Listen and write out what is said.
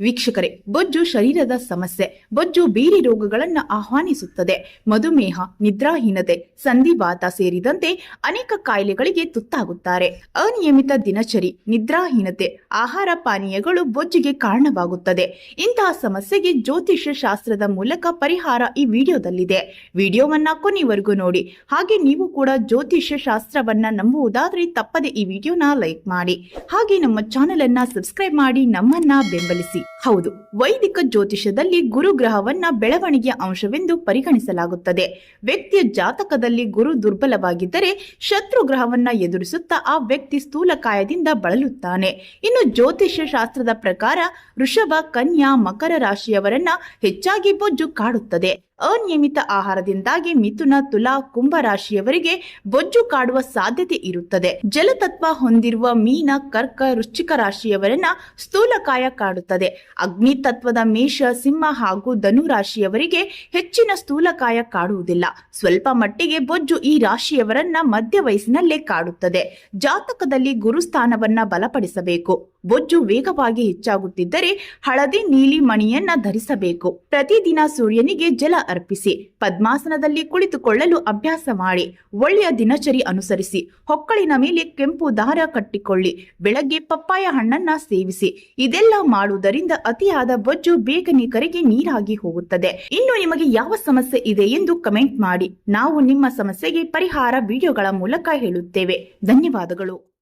ವೀಕ್ಷಕರೇ, ಬೊಜ್ಜು ಶರೀರದ ಸಮಸ್ಯೆ, ಬೊಜ್ಜು ಬೇರೆ ರೋಗಗಳನ್ನು ಆಹ್ವಾನಿಸುತ್ತದೆ. ಮಧುಮೇಹ, ನಿದ್ರಾಹೀನತೆ, ಸಂಧಿವಾತ ಸೇರಿದಂತೆ ಅನೇಕ ಕಾಯಿಲೆಗಳಿಗೆ ತುತ್ತಾಗುತ್ತಾರೆ. ಅನಿಯಮಿತ ದಿನಚರಿ, ನಿದ್ರಾಹೀನತೆ, ಆಹಾರ ಪಾನೀಯಗಳು ಬೊಜ್ಜಿಗೆ ಕಾರಣವಾಗುತ್ತದೆ. ಇಂತಹ ಸಮಸ್ಯೆಗೆ ಜ್ಯೋತಿಷ್ಯ ಶಾಸ್ತ್ರದ ಮೂಲಕ ಪರಿಹಾರ ಈ ವಿಡಿಯೋದಲ್ಲಿದೆ. ವಿಡಿಯೋವನ್ನ ಕೊನೆವರೆಗೂ ನೋಡಿ, ಹಾಗೆ ನೀವು ಕೂಡ ಜ್ಯೋತಿಷ್ಯ ಶಾಸ್ತ್ರವನ್ನ ನಂಬುವುದಾದ್ರೆ ತಪ್ಪದೆ ಈ ವಿಡಿಯೋನ ಲೈಕ್ ಮಾಡಿ. ಹಾಗೆ ನಮ್ಮ ಚಾನೆಲ್ ಅನ್ನ ಸಬ್ಸ್ಕ್ರೈಬ್ ಮಾಡಿ, ನಮ್ಮನ್ನ ಬೆಂಬಲಿಸಿ. ಹೌದು, ವೈದಿಕ ಜ್ಯೋತಿಷದಲ್ಲಿ ಗುರು ಗ್ರಹವನ್ನ ಬೆಳವಣಿಗೆಯ ಅಂಶವೆಂದು ಪರಿಗಣಿಸಲಾಗುತ್ತದೆ. ವ್ಯಕ್ತಿಯ ಜಾತಕದಲ್ಲಿ ಗುರು ದುರ್ಬಲವಾಗಿದ್ದರೆ ಶತ್ರು ಗ್ರಹವನ್ನ ಎದುರಿಸುತ್ತಾ ಆ ವ್ಯಕ್ತಿ ಸ್ಥೂಲಕಾಯದಿಂದ ಬಳಲುತ್ತಾನೆ. ಇನ್ನು ಜ್ಯೋತಿಷ್ಯ ಶಾಸ್ತ್ರದ ಪ್ರಕಾರ ವೃಷಭ, ಕನ್ಯಾ, ಮಕರ ರಾಶಿಯವರನ್ನ ಹೆಚ್ಚಾಗಿ ಬೊಜ್ಜು ಕಾಡುತ್ತದೆ. ಅನಿಯಮಿತ ಆಹಾರದಿಂದಾಗಿ ಮಿಥುನ, ತುಲಾ, ಕುಂಭ ರಾಶಿಯವರಿಗೆ ಬೊಜ್ಜು ಕಾಡುವ ಸಾಧ್ಯತೆ ಇರುತ್ತದೆ. ಜಲತತ್ವ ಹೊಂದಿರುವ ಮೀನ, ಕರ್ಕ ರುಚಿಕ ರಾಶಿಯವರನ್ನ ಸ್ಥೂಲಕಾಯ ಕಾಡುತ್ತದೆ. ಅಗ್ನಿ ತತ್ವದ ಮೇಷ, ಸಿಂಹ ಹಾಗೂ ಧನು ರಾಶಿಯವರಿಗೆ ಹೆಚ್ಚಿನ ಸ್ಥೂಲಕಾಯ ಕಾಡುವುದಿಲ್ಲ. ಸ್ವಲ್ಪ ಮಟ್ಟಿಗೆ ಬೊಜ್ಜು ಈ ರಾಶಿಯವರನ್ನ ಮಧ್ಯ ವಯಸ್ಸಿನಲ್ಲೇ ಕಾಡುತ್ತದೆ. ಜಾತಕದಲ್ಲಿ ಗುರುಸ್ಥಾನವನ್ನ ಬಲಪಡಿಸಬೇಕು. ಬೊಜ್ಜು ವೇಗವಾಗಿ ಹೆಚ್ಚಾಗುತ್ತಿದ್ದರೆ ಹಳದಿ ನೀಲಿ ಮಣಿಯನ್ನ ಧರಿಸಬೇಕು. ಪ್ರತಿದಿನ ಸೂರ್ಯನಿಗೆ ಜಲ ಅರ್ಪಿಸಿ, ಪದ್ಮಾಸನದಲ್ಲಿ ಕುಳಿತುಕೊಳ್ಳಲು ಅಭ್ಯಾಸ ಮಾಡಿ, ಒಳ್ಳೆಯ ದಿನಚರಿ ಅನುಸರಿಸಿ, ಹೊಕ್ಕಳಿನ ಮೇಲೆ ಕೆಂಪು ದಾರ ಕಟ್ಟಿಕೊಳ್ಳಿ, ಬೆಳಗ್ಗೆ ಪಪ್ಪಾಯ ಹಣ್ಣನ್ನ ಸೇವಿಸಿ, ಇದೆಲ್ಲ ಮಾಡುವುದರಿಂದ ಅತಿಯಾದ ಬೊಜ್ಜು ಬೇಗನೆ ಕರಿಗೆ ನೀರಾಗಿ ಹೋಗುತ್ತದೆ. ಇನ್ನು ನಿಮಗೆ ಯಾವ ಸಮಸ್ಯೆ ಇದೆ ಎಂದು ಕಮೆಂಟ್ ಮಾಡಿ. ನಾವು ನಿಮ್ಮ ಸಮಸ್ಯೆಗೆ ಪರಿಹಾರ ವಿಡಿಯೋಗಳ ಮೂಲಕ ಹೇಳುತ್ತೇವೆ. ಧನ್ಯವಾದಗಳು.